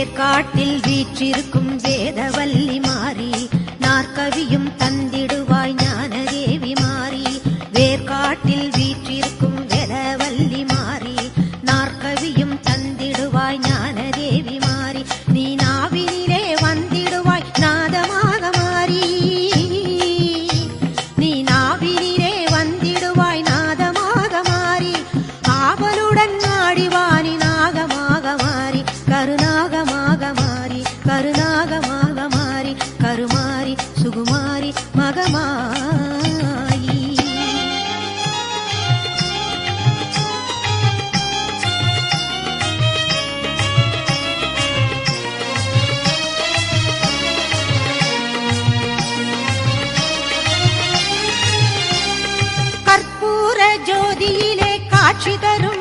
வேர்க்காட்டில் வீற்றிருக்கும் வேதவல்லி மாறி நாற்கவியும் தந்திடுவாய் ஞானதேவி மாறி வேர்காட்டில் வீற்றிருக்கும் கருநாகமாக மாறி கருமாறி சுகுமாரி மகமாயி. கற்பூர ஜோதியிலே காட்சி தரும்